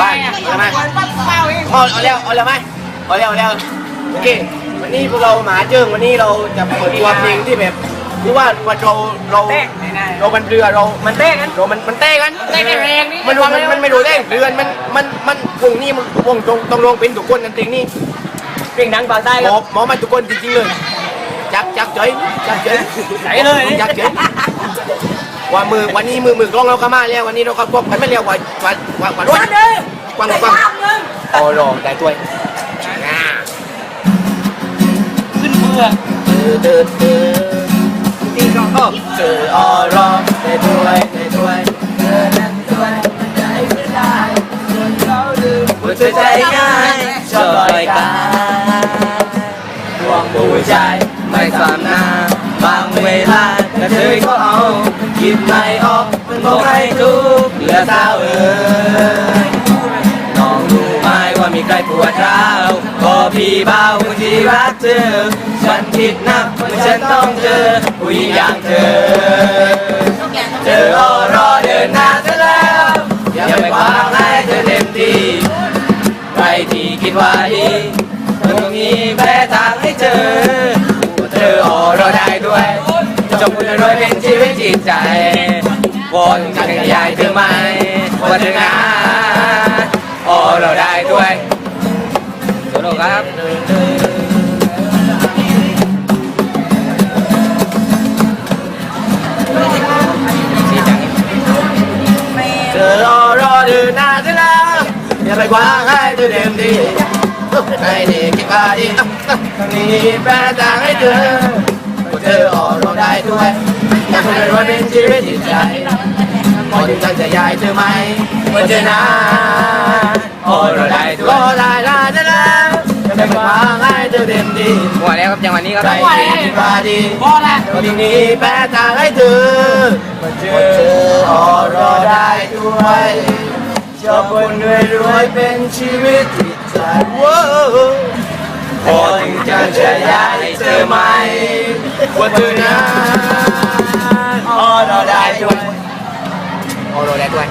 ว่าใช่ไหมเอาเอาแล้วเอาแล้วไหมเอาแล้วเอาแล้วโอเควันนี้พวกเราหมาเจิ้งวันนี้เราจะเปิดตัวเพลงที่แบบคือว่าวันเราเราเรามันเรือเรา มันเต้กันเรามันมันเต้กันเต้กันแรงนี่มันมันมันไม่รู้เต้เรือนมันมันมันวงนี้มันวงตรงตรงลงเป็นทุกคนกันเพลงนี้เพลงดังปากใต้หมคอรับหมอมันทุกคนจริงๆเลยจักจักเฉยจักเฉยไหนเลยจักเฉย ว่ามือวันนี้มือมือกล้องเราก็มาแล้ววันนี้เราก็พบกันไม่เร็วกว่าว่าว่าว่ารุ่นกวางกวางโอ้โหได้ตัวยอ่าขึ้นเพื่อเออเออเออที่ก็เออเจอออรอได้ด้วยได้ด้วยเธอนั้นด้วยใจไม่ได้จนเขาลืมหัวใจง่ายชอบลอยกายดวงผู้ใจไม่สามหน้าบางเวลากระเทยก็เอา คิดไม่ออกมันบอกให้ทุกข์เหลือเศร้าเอ่ยน้องรู้ไหมว่ามีใครปวดร้าวก็พี่เบาคนที่รักเธอ ฉันคิดนักว่าฉันต้องเจอผู้หญิงอย่างเธอ จงคุณรวยเป็นชีวิตจิตใจวอนจะขยายเธอไหมว่าเธอนะออรอได้ด้วยโซโล่ครับเธอรอรอดินหน้าเธอแล้วอย่าไปขวางให้เธอเต็มที่ให้ดีคิดว่าดีตรงนี้แปลทางให้เธอ อยากให้รวยเป็นชีวิตจิตใจพอถึงฉันจะย้ายเธอไหมว่าเธอนะออกเราได้ด้วยรอได้ได้เธอแล้วอย่าไปขวางให้เธอเต็มที่หัวแล้วครับจังหวะนี้ครับใจดีคิดว่าดีพอและตรงนี้แปลทางให้เธอว่าเธอออกเราได้ด้วยชอบคนรวยรวยเป็นชีวิตจิตใจว้าวพอถึงจะเฉยให้เธอไหมว่าเธอน ออโรได้ด้วย โอโรได้ด้วย